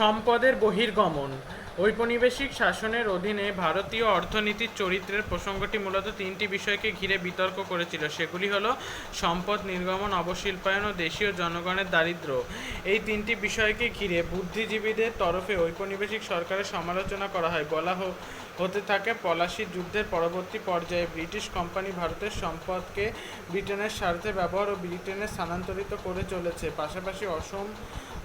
সম্পদের বহির্গমন। ঔপনিবেশিক শাসনের অধীনে ভারতীয় অর্থনীতির চরিত্রের প্রসঙ্গটি মূলত তিনটি বিষয়কে ঘিরে বিতর্ক করেছিল। সেগুলি হলো সম্পদ নির্গমন, অবশিল্পায়ন ও দেশীয় জনগণের দারিদ্র্য। এই তিনটি বিষয়কে ঘিরে বুদ্ধিজীবীদের তরফে ঔপনিবেশিক সরকারের সমালোচনা করা হয়। বলা হতে থাকে, পলাশি যুদ্ধের পরবর্তী পর্যায়ে ব্রিটিশ কোম্পানি ভারতের সম্পদকে ব্রিটেনের স্বার্থে ব্যবহার ও ব্রিটেনে স্থানান্তরিত করে চলেছে। পাশাপাশি অসম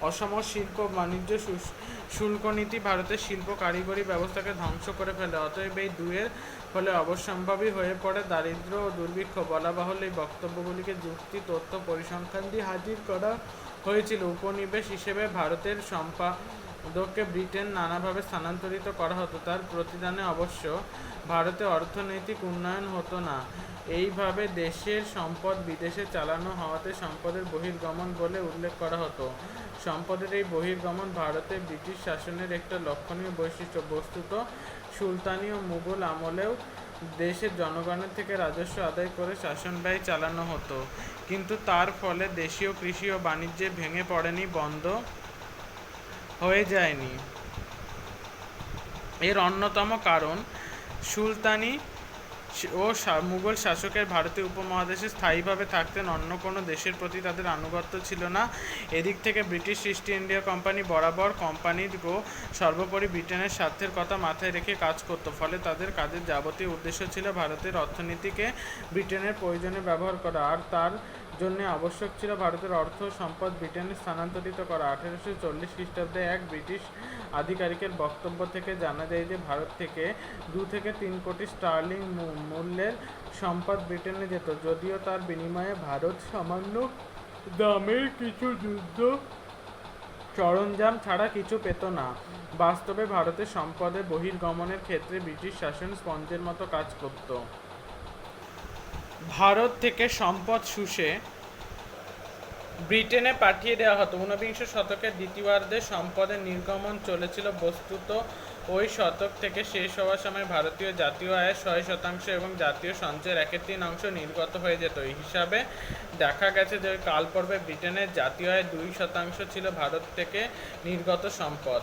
অসম শিল্প বাণিজ্য শু- শুল্ক নীতি ভারতের শিল্প কারিগরি ব্যবস্থাকে ধ্বংস করে ফেলে। অতএব এই দুয়ের ফলে অবশ্যম্ভাবী হয়ে পড়ে দারিদ্র ও দুর্ভিক্ষ। বলা বাহুল্য এই বক্তব্যগুলিকে যুক্তি, তথ্য, পরিসংখ্যান দিয়ে হাজির করা হয়েছিল। উপনিবেশ হিসেবে ভারতের সম্পাদককে ব্রিটেন নানাভাবে স্থানান্তরিত করা হতো। তার প্রতিদানে অবশ্য ভারতে অর্থনৈতিক উন্নয়ন হতো না। এইভাবে দেশের সম্পদ বিদেশে চালানো হওয়াতে সম্পদের বহির্গমন বলে উল্লেখ করা হতো। সম্পদের এই বহির্গমন ভারতে ব্রিটিশ শাসনের একটা লক্ষণীয় বৈশিষ্ট্য। বস্তুত সুলতানি ও মুঘল আমলেও দেশের জনগণের থেকে রাজস্ব আদায় করে শাসন ব্যয় চালানো হতো। কিন্তু তার ফলে দেশীয় কৃষি ও বাণিজ্যে ভেঙে পড়েনি বন্ধ হয়ে যায়নি। এর অন্যতম কারণ, সুলতানি ও মুঘল শাসকের ভারতীয় উপমহাদেশে স্থায়ীভাবে থাকতেন, অন্য কোনো দেশের প্রতি তাদের আনুগত্য ছিল না। এদিক থেকে ব্রিটিশ ইস্ট ইন্ডিয়া কোম্পানি বরাবর কোম্পানির গো সর্বোপরি ব্রিটেনের স্বার্থের কথা মাথায় রেখে কাজ করত, ফলে তাদের কাজের যাবতীয় উদ্দেশ্য ছিল ভারতের অর্থনীতিকে ব্রিটেনের প্রয়োজনে ব্যবহার করা। আর তার জন্য আবশ্যক ছিল ভারতের অর্থ সম্পদ ব্রিটেনে স্থানান্তরিত করা। আঠেরোশো চল্লিশ খ্রিস্টাব্দে এক ব্রিটিশ আধিকারিকের বক্তব্য থেকে জানা যায় যে, ভারত থেকে দু থেকে তিন কোটি স্টার্লিং মূল্যের সম্পদ ব্রিটেনে যেত। যদিও তার বিনিময়ে ভারত সামান্য দামের কিছু যুদ্ধ সরঞ্জাম ছাড়া কিছু পেত না। বাস্তবে ভারতের সম্পদের বহির্গমনের ক্ষেত্রে ব্রিটিশ শাসন স্পঞ্জের মতো কাজ করত। ভারত থেকে সম্পদ শুষে ব্রিটেনে পাঠিয়ে দেওয়া হতো। ঊনবিংশ শতকের দ্বিতীয়ার্ধে সম্পদের নির্গমন চলেছিল বস্তুত। ওই শতক থেকে শেষ হওয়ার সময় ভারতীয় জাতীয় আয়ের ছয় শতাংশ এবং জাতীয় সঞ্চয়ের একের তিন অংশ নির্গত হয়ে যেত। এই হিসাবে দেখা গেছে যে কালপর্বে ব্রিটেনের জাতীয় আয়ের দুই শতাংশ ছিল ভারত থেকে নির্গত সম্পদ।